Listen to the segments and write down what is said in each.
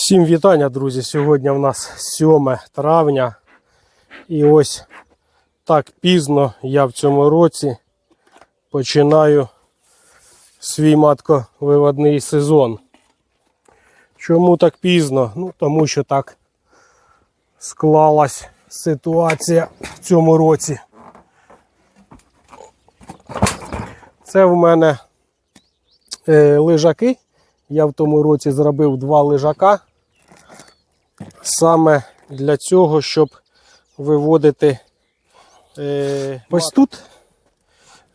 Всім вітання, друзі! Сьогодні в нас 7 травня. І ось так пізно я в цьому році починаю свій матковиводний сезон. Чому так пізно? Ну, тому що так склалась ситуація в цьому році. Це в мене е, лежаки. Я в тому році зробив два лежака саме для цього, щоб виводити е, ось тут.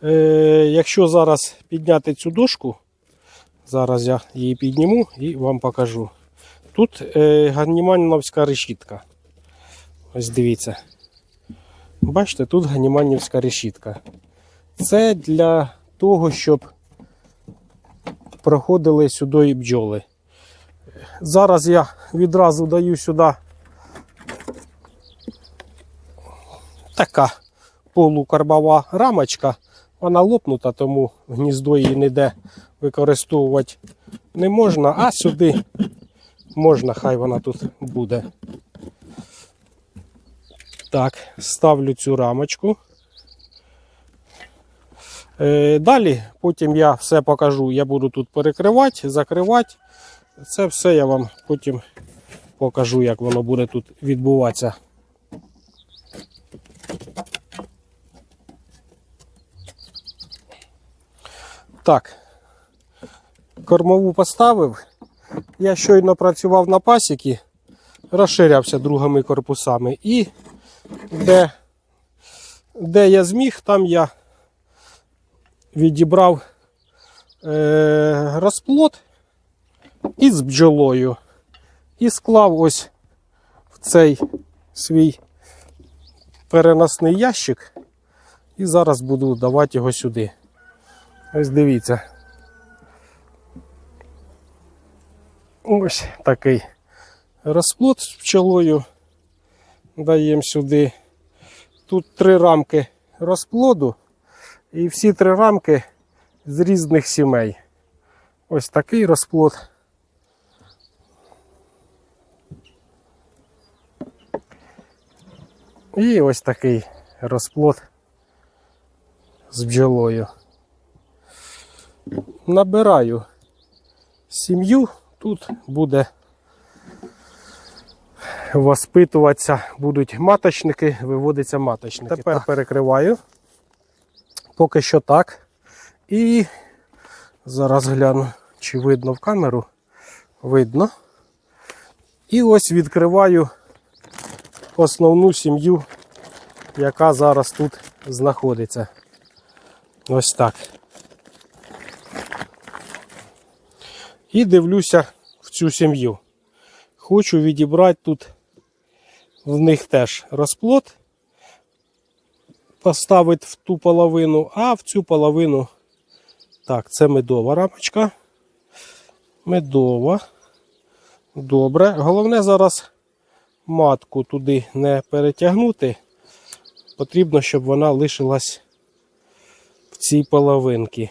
Е, якщо зараз підняти цю дошку, зараз я її підніму і вам покажу. Тут е, ганіманівська решітка. Ось дивіться. Бачите, тут ганіманівська решітка. Це для того, щоб проходили сюди бджоли. Зараз я відразу даю сюди така полукарбова рамочка. Вона лопнута, тому гніздо її ніде використовувати не можна, а сюди можна, хай вона тут буде. Так, ставлю цю рамочку. Е, Далі потім я все покажу. Я буду тут перекривати, закривати. Це все я вам потім покажу, як воно буде тут відбуватися. Так, кормову поставив. Я щойно працював на пасіки, розширявся другими корпусами. І де, де я зміг, там я відібрав е, розплод із бджолою і склав ось в цей свій переносний ящик. І зараз буду давати його сюди. Ось дивіться. Ось такий розплод з пчелою. Даємо сюди. Тут три рамки розплоду. І всі три рамки з різних сімей. Ось такий розплод. І ось такий розплод з бджолою. Набираю сім'ю, тут буде воспитуватися, будуть маточники, виводяться маточники. Тепер перекриваю. Поки що так. І зараз гляну, чи видно в камеру. Видно. І ось відкриваю основну сім'ю, яка зараз тут знаходиться. Ось так. І дивлюся в цю сім'ю. Хочу відібрати тут в них теж розплод поставити в ту половину, а в цю половину. Так, це медова рамочка. Медова. Добре. Головне зараз матку туди не перетягнути. Потрібно, щоб вона лишилась в цій половинці.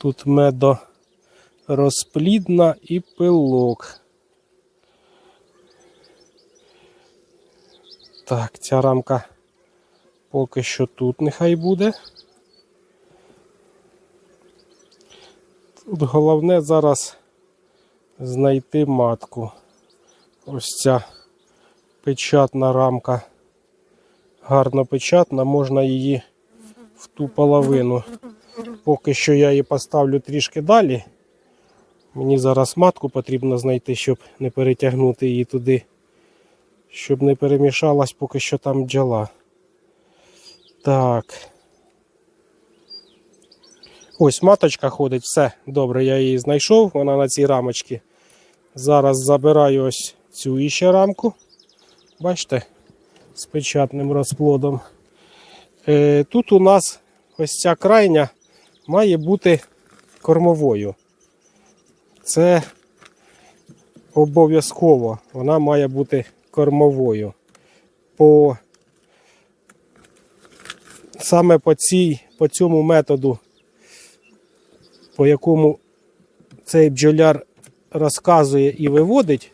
Тут медорозплідна і пилок. Так, ця рамка поки що тут нехай буде. Тут головне зараз знайти матку. Ось ця печатна рамка. Гарно печатна, можна її в ту половину. Поки що я її поставлю трішки далі. Мені зараз матку потрібно знайти, щоб не перетягнути її туди щоб не перемішалась поки що там бджола. Так. Ось маточка ходить, все, добре, я її знайшов, вона на цій рамочці. Зараз забираю ось цю іще рамку. Бачите, з печатним розплодом. Е, Тут у нас ось ця крайня має бути кормовою. Це обов'язково, вона має бути кормовою. По саме по, цій, по цьому методу, по якому цей бджоляр розказує і виводить,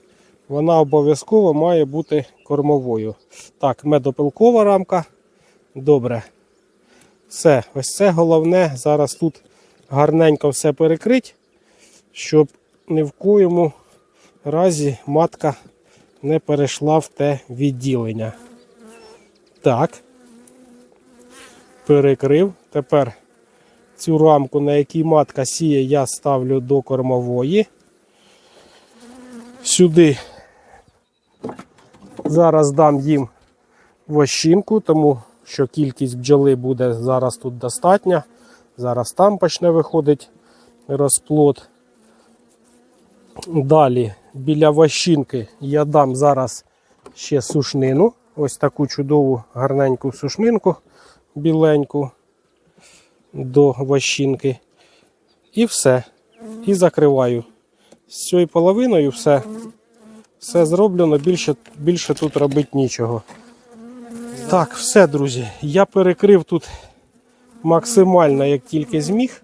вона обов'язково має бути кормовою. Так, медопилкова рамка. Добре. Все, ось це головне. Зараз тут гарненько все перекрить, щоб ні в коєму разі матка не перейшла в те відділення. Так. Перекрив. Тепер цю рамку, на якій матка сіє, я ставлю до кормової. Сюди зараз дам їм вощинку, тому що кількість бджоли буде зараз тут достатня. Зараз там почне виходити розплод. Далі біля вощинки я дам зараз ще сушнину. Ось таку чудову гарненьку сушнинку біленьку до вощинки. І все. І закриваю. З цією половиною все, все зроблено, більше, більше тут робити нічого. Так, все, друзі. Я перекрив тут максимально, як тільки зміг,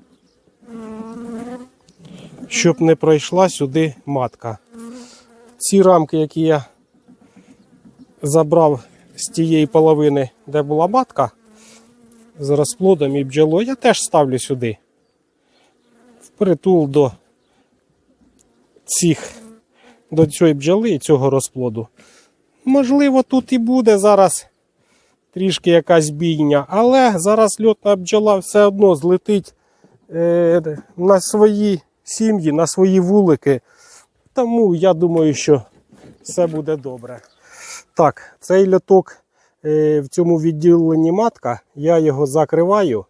щоб не пройшла сюди матка. Ці рамки, які я забрав з тієї половини, де була матка, з розплодом і бджолою, я теж ставлю сюди. Впритул до цих, до цієї бджоли і цього розплоду. Можливо, тут і буде зараз трішки якась бійня, але зараз льотна бджола все одно злетить е, на свої сім'ї, на свої вулики. Тому я думаю, що все буде добре. Так, цей льоток в цьому відділенні матка, я його закриваю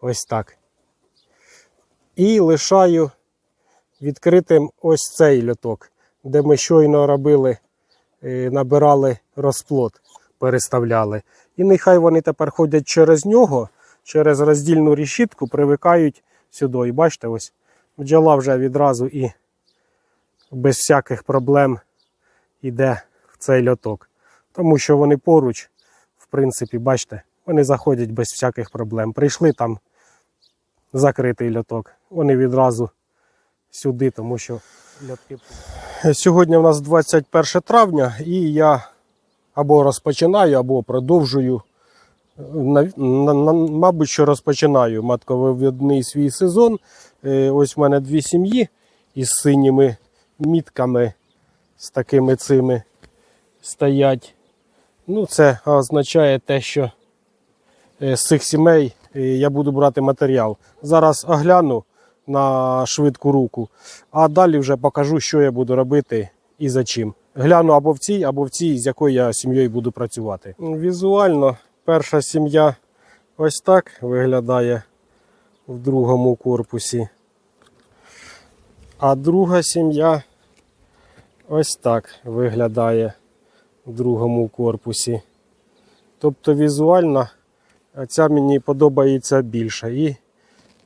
ось так. І лишаю відкритим ось цей льоток, де ми щойно робили, е, набирали розплод, переставляли. І нехай вони тепер ходять через нього, через роздільну решітку, привикають сюди. І бачите, ось бджола вже відразу і без всяких проблем йде в цей льоток. Тому що вони поруч, в принципі, бачите, вони заходять без всяких проблем. Прийшли там закритий льоток. Вони відразу сюди, тому що льотки. Сьогодні у нас 21 травня, і я або розпочинаю, або продовжую. Мабуть, що розпочинаю матковивідний свій сезон. Е, ось в мене дві сім'ї із синіми мітками, з такими цими стоять. Ну, це означає те, що е, з цих сімей е, я буду брати матеріал. Зараз огляну на швидку руку, а далі вже покажу, що я буду робити і за чим. Гляну або в цій, або в цій, з якою я сім'єю буду працювати. Візуально перша сім'я ось так виглядає в другому корпусі. А друга сім'я ось так виглядає другому корпусі. Тобто візуально ця мені подобається більше. І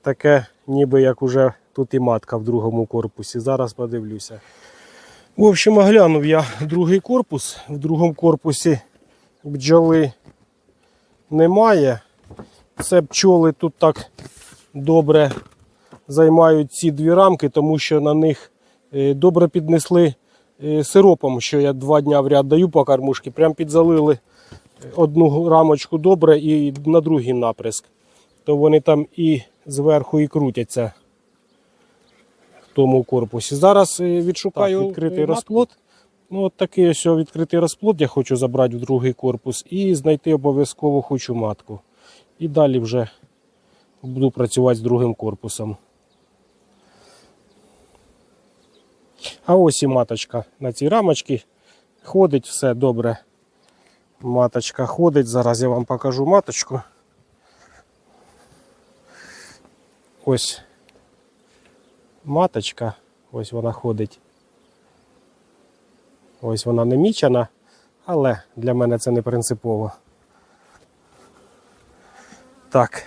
таке, ніби як уже тут і матка в другому корпусі. Зараз подивлюся. В общем, оглянув я другий корпус. В другому корпусі бджоли немає. Це пчоли тут так добре займають ці дві рамки, тому що на них е, добре піднесли е, сиропом, що я два дня в ряд даю по кормушки. Прям підзалили одну рамочку добре і на другий наприск. То вони там і зверху і крутяться в тому корпусі. Зараз е, відшукаю Так, відкритий розплод. Ну, от такий ось відкритий розплод я хочу забрати в другий корпус і знайти обов'язково хочу матку. І далі вже буду працювати з другим корпусом. А ось і маточка на цій рамочці. Ходить все добре. Маточка ходить. Зараз я вам покажу маточку. Ось маточка. Ось вона ходить. Ось вона не мічена, але для мене це не принципово. Так.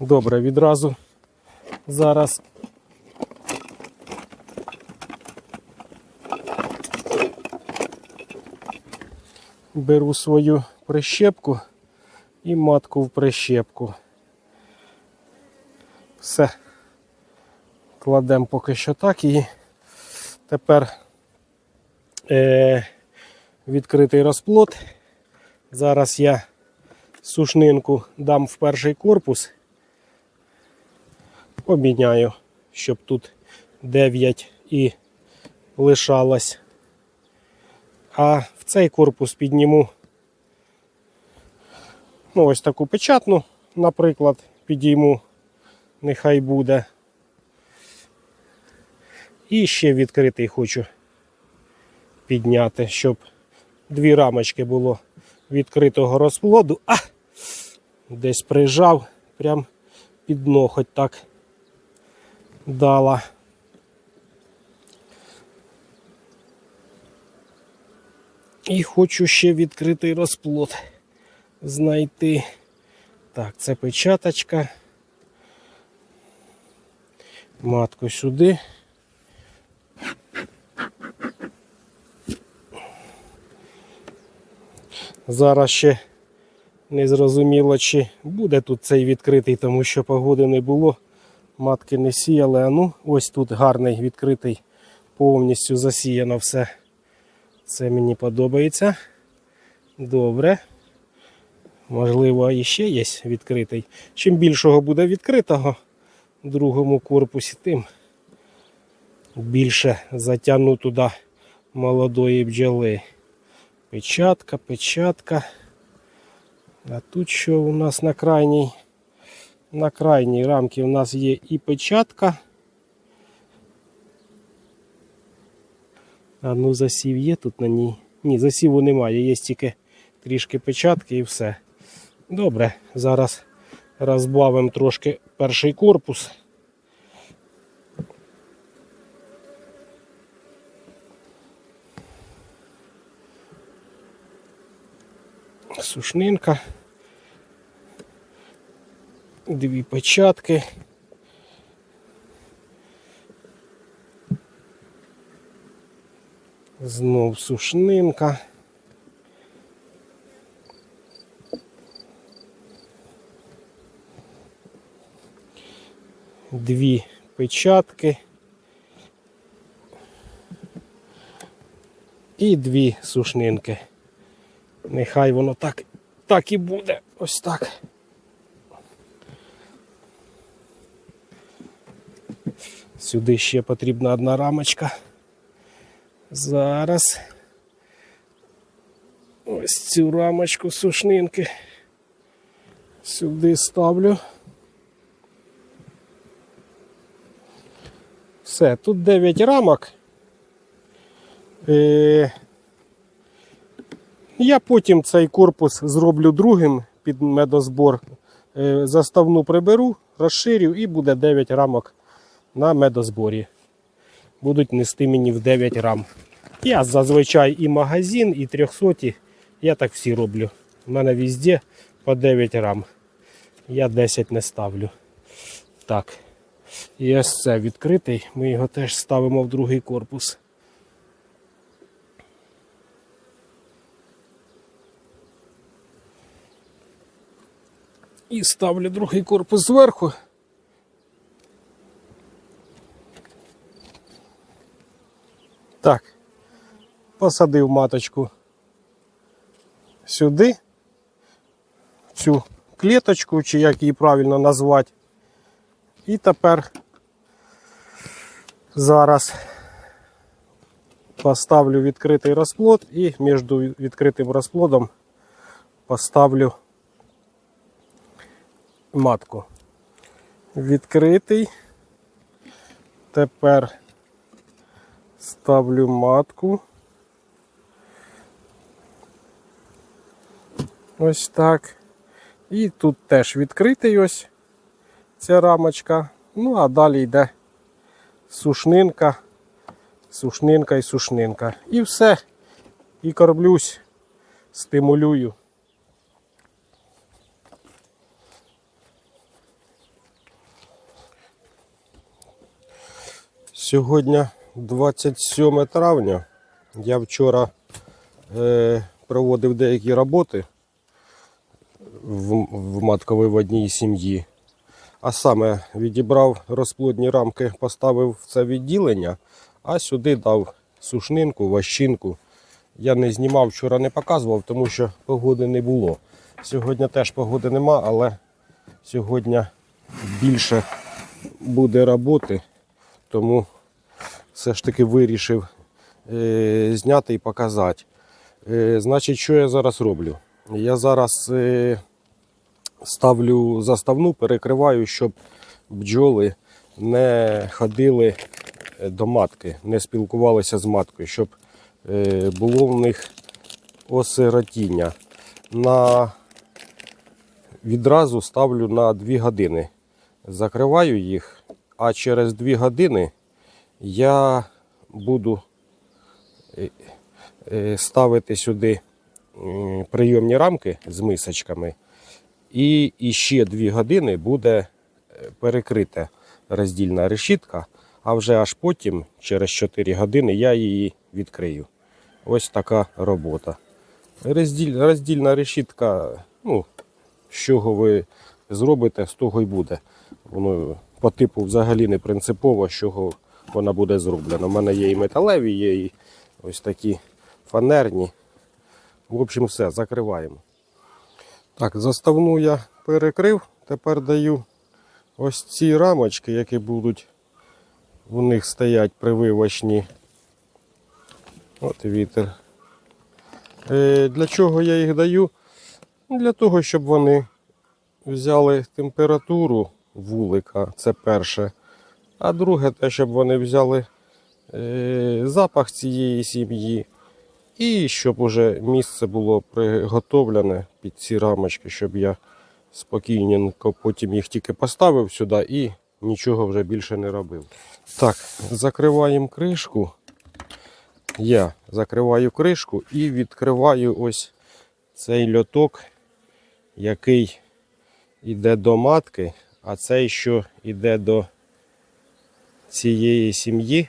Добре, відразу зараз. Беру свою прищепку і матку в прищепку. Все. Кладемо поки що так і тепер е, відкритий розплод. Зараз я сушнинку дам в перший корпус. Обміняю, щоб тут 9 і лишалось. А в цей корпус підніму ну, ось таку печатну, наприклад, підійму, нехай буде. І ще відкритий хочу підняти, щоб дві рамочки було відкритого розплоду. А! Десь прижав, прям під ноготь так дала. І хочу ще відкритий розплод знайти. Так, це печаточка. Матку сюди. Зараз ще не зрозуміло, чи буде тут цей відкритий, тому що погоди не було. Матки не сіяли. А ну, ось тут гарний відкритий, повністю засіяно все. Це мені подобається. Добре. Можливо, іще є відкритий. Чим більшого буде відкритого в другому корпусі, тим більше затягну туди молодої бджоли. Печатка, печатка. А тут що у нас на крайній? На крайній рамці у нас є і печатка. А ну засів є тут на ній. Ні, засіву немає, є тільки трішки печатки і все. Добре, зараз розбавимо трошки перший корпус. Сушнинка. Дві печатки. Знов сушнинка. Дві печатки. І дві сушнинки. Нехай воно так, так і буде. Ось так. Сюди ще потрібна одна рамочка. Зараз ось цю рамочку сушнинки сюди ставлю. Все, тут 9 рамок. Е, я потім цей корпус зроблю другим під медозбор. Е, заставну приберу, розширю і буде 9 рамок на медозборі. Будуть нести мені в 9 рам. Я зазвичай і магазин, і 300, я так всі роблю. У мене везде по 9 рам. Я 10 не ставлю. Так. І ось це відкритий. Ми його теж ставимо в другий корпус. І ставлю другий корпус зверху. Так, посадив маточку сюди, цю клеточку, чи як її правильно назвати. І тепер зараз поставлю відкритий розплод і між відкритим розплодом поставлю матку. Відкритий. Тепер ставлю матку. Ось так. І тут теж відкритий ось ця рамочка. Ну, а далі йде сушнинка, сушнинка і сушнинка. І все. І кормлюсь, стимулюю. Сьогодні 27 травня. Я вчора е, проводив деякі роботи. в, в матковиводній сім'ї. А саме відібрав розплодні рамки, поставив в це відділення, а сюди дав сушнинку, ващинку. Я не знімав, вчора не показував, тому що погоди не було. Сьогодні теж погоди нема, але сьогодні більше буде роботи, тому все ж таки вирішив е, зняти і показати. Е, значить, що я зараз роблю? Я зараз е, ставлю заставну, перекриваю, щоб бджоли не ходили е, до матки, не спілкувалися з маткою, щоб е, було в них осиротіння. На... Відразу ставлю на 2 години. Закриваю їх, а через 2 години я буду е, е, ставити сюди прийомні рамки з мисочками. І, ще 2 години буде е, перекрита роздільна решітка, а вже аж потім, через 4 години, я її відкрию. Ось така робота. Розділь, роздільна решітка, ну, з чого ви зробите, з того й буде. Воно по типу взагалі не принципово, з чого вона буде зроблена. У мене є і металеві, є і ось такі фанерні. В общем, все, закриваємо. Так, заставну я перекрив. Тепер даю ось ці рамочки, які будуть у них стоять прививочні. От вітер. Е, Для чого я їх даю? Для того, щоб вони взяли температуру вулика, це перше. А друге, те, щоб вони взяли е, запах цієї сім'ї. І щоб уже місце було приготовлене під ці рамочки, щоб я спокійненько потім їх тільки поставив сюди і нічого вже більше не робив. Так, закриваємо кришку. Я закриваю кришку і відкриваю ось цей льоток, який йде до матки, а цей, що йде до цієї сім'ї,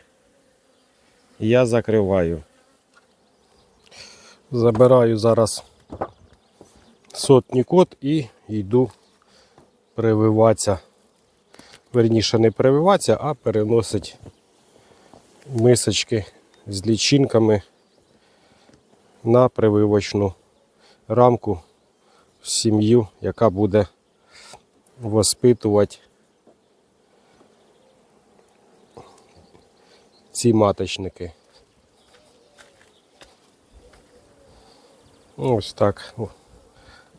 я закриваю. Забираю зараз сотні код і йду прививатися. Верніше не прививатися, а переносить мисочки з лічинками на прививочну рамку в сім'ю, яка буде воспитувати ці маточники. Ось так.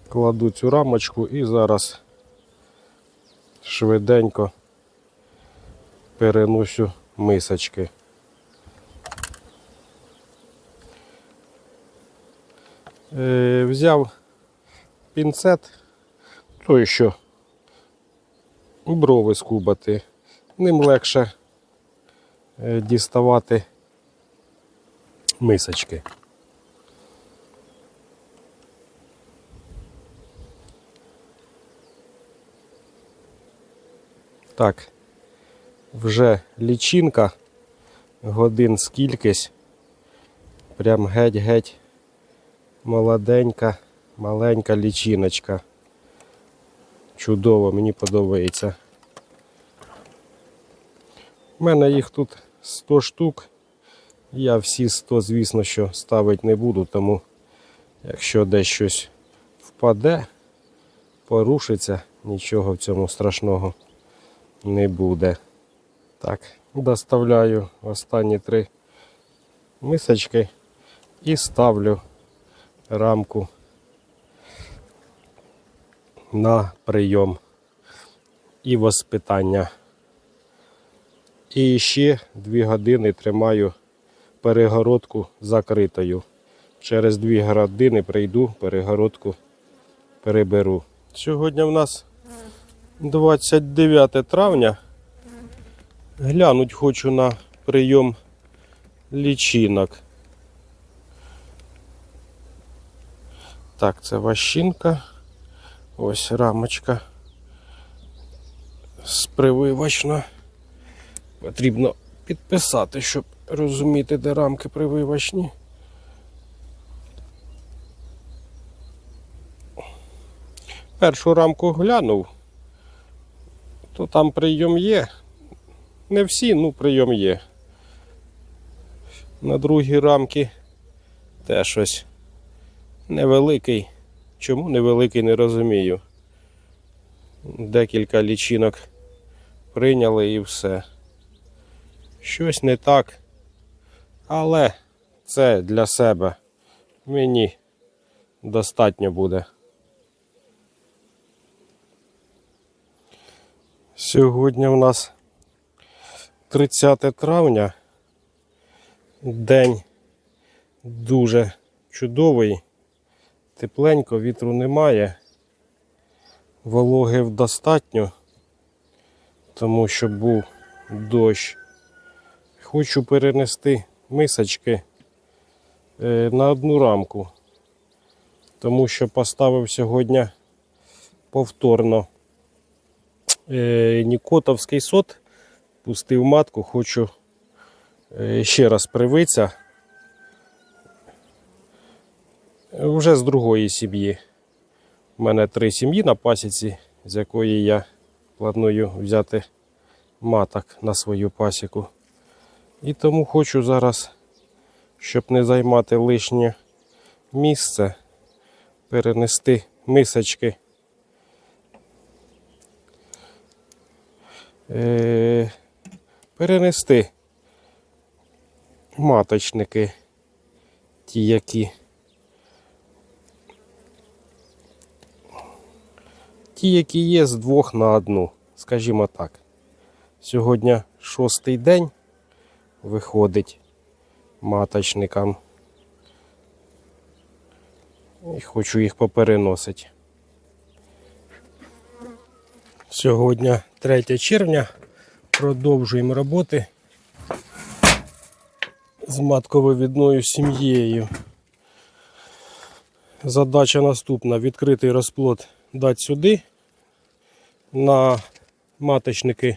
Кладу цю рамочку і зараз швиденько переносю мисочки. Е, взяв пінцет, той що брови скубати. Ним легше діставати мисочки. Так, вже лічинка, годин скількись. Прям геть-геть молоденька, маленька лічиночка. Чудово, мені подобається. У мене їх тут 100 штук. Я всі 100, звісно, що ставити не буду, тому якщо десь щось впаде, порушиться, нічого в цьому страшного не буде. Так, доставляю останні три мисочки і ставлю рамку на прийом і воспитання. І ще дві години тримаю перегородку закритою. Через дві години прийду, перегородку переберу. Сьогодні в нас 29 травня. Глянуть хочу на прийом лічинок. Так, це ващинка. Ось рамочка з прививочна. Потрібно підписати, щоб розуміти, де рамки прививочні. першу рамку глянув, то там прийом є. Не всі, ну прийом є. На другій рамки теж щось невеликий. Чому невеликий, не розумію. Декілька лічинок прийняли і все. Щось не так. Але це для себе. Мені достатньо буде. Сьогодні в нас 30 травня. День дуже чудовий. Тепленько, вітру немає. Вологи достатньо, тому що був дощ. Хочу перенести мисочки е, на одну рамку, тому що поставив сьогодні повторно е, Нікотовський сот, пустив матку, хочу е, ще раз привитися. Вже з другої сім'ї. У мене три сім'ї на пасіці, з якої я планую взяти маток на свою пасіку. І тому хочу зараз, щоб не займати лишнє місце, перенести мисочки. Е, перенести маточники, ті, які ті, які є з двох на одну, скажімо так. Сьогодні шостий день виходить маточникам. І хочу їх попереносити. Сьогодні 3 червня. Продовжуємо роботи з матковивідною сім'єю. Задача наступна: відкритий розплод дати сюди на маточники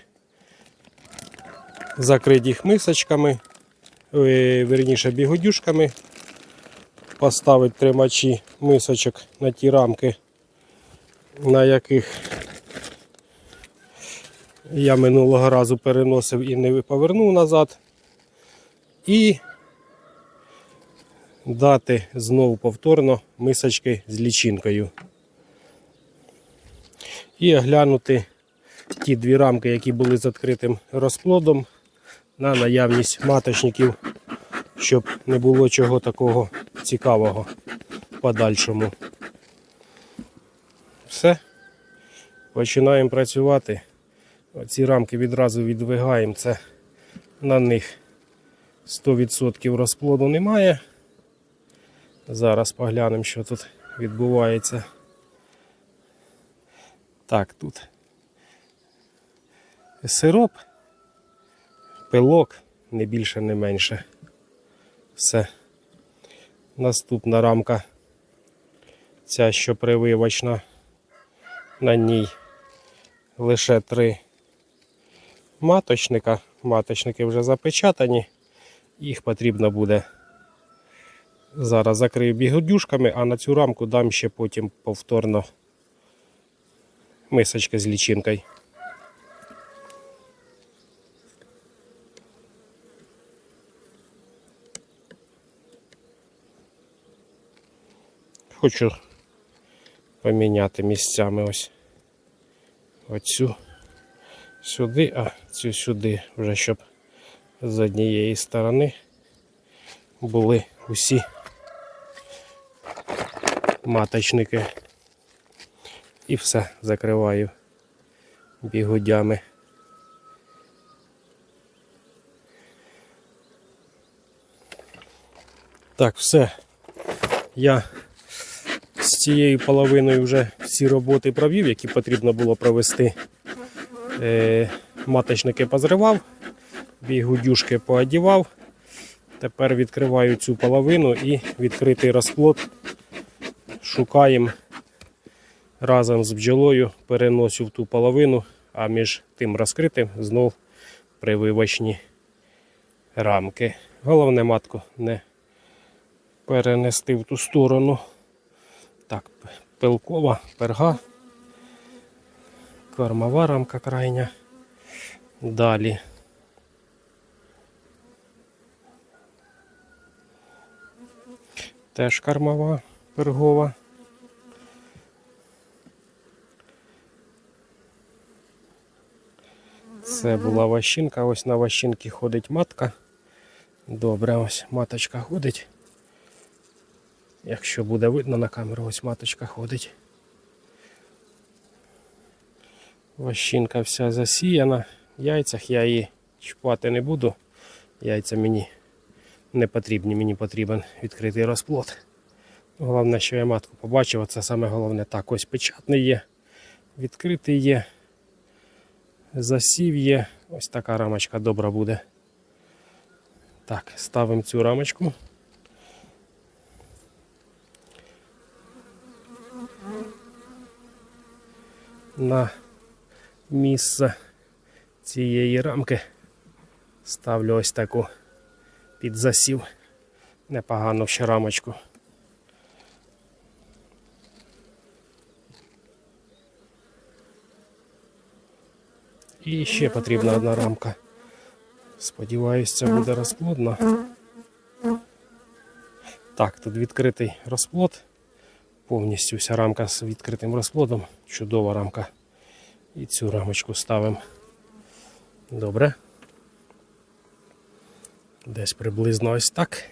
закрити їх мисочками, е, верніше бігодюшками, поставити тримачі мисочок на ті рамки, на яких я минулого разу переносив і не повернув назад. І дати знову повторно мисочки з лічинкою. І оглянути ті дві рамки, які були з відкритим розплодом, на наявність маточників, щоб не було чого такого цікавого подальшому. Все. Починаємо працювати. Ці рамки відразу відвигаємо. Це на них 100% розплоду немає. Зараз поглянемо, що тут відбувається. Так, тут сироп, пилок, не більше, не менше. Все. Наступна рамка. Ця, що прививочна, на ній лише три маточника. Маточники вже запечатані. Їх потрібно буде зараз закрию бігодюшками, а на цю рамку дам ще потім повторно мисочки з лічинкою. Хочу поміняти місцями ось оцю сюди, а цю сюди, вже щоб з однієї сторони були усі маточники. І все закриваю бігудями. Так, все. Я з цією половиною вже всі роботи провів, які потрібно було провести. Е, маточники позривав, бігудюшки поодівав. Тепер відкриваю цю половину і відкритий розплод. Шукаємо разом з бджолою, переносю в ту половину, а між тим розкритим знов прививочні рамки. Головне матку не перенести в ту сторону. Так, пилкова перга Кормова рамка крайня. Далі. Теж кормова пергова. Це була ващинка, ось на ващинки ходить матка. Добре, ось маточка ходить. Якщо буде видно на камеру, ось маточка ходить. Ващинка вся засіяна. В яйцях я її чіпати не буду. Яйця мені не потрібні, мені потрібен відкритий розплод. Головне, що я матку побачив, це саме головне. Так, ось печатний є, відкритий є, засів є. Ось така рамочка добра буде. Так, ставимо цю рамочку. На місце цієї рамки ставлю ось таку під засів. Непогану ще рамочку. І ще потрібна одна рамка. Сподіваюсь, це буде розплодна. Так, тут відкритий розплод. Повністю вся рамка з відкритим розплодом. Чудова рамка. І цю рамочку ставимо. Добре. Десь приблизно ось так.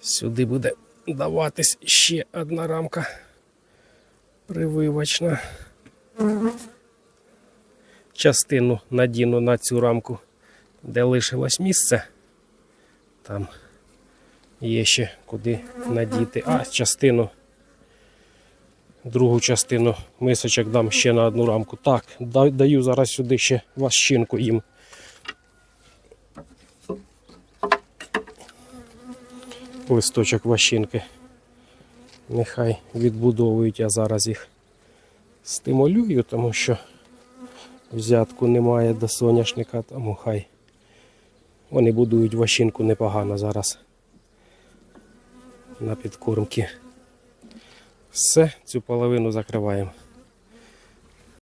Сюди буде даватись ще одна рамка прививочна. Частину надіну на цю рамку, де лишилось місце. Там є ще куди надіти. А, частину, другу частину мисочок дам ще на одну рамку. Так, даю зараз сюди ще ващинку їм. Листочок ващинки. Нехай відбудовують, я зараз їх стимулюю, тому що взятку немає до соняшника, тому хай вони будують ващинку непогано зараз на підкормки. Все, цю половину закриваємо.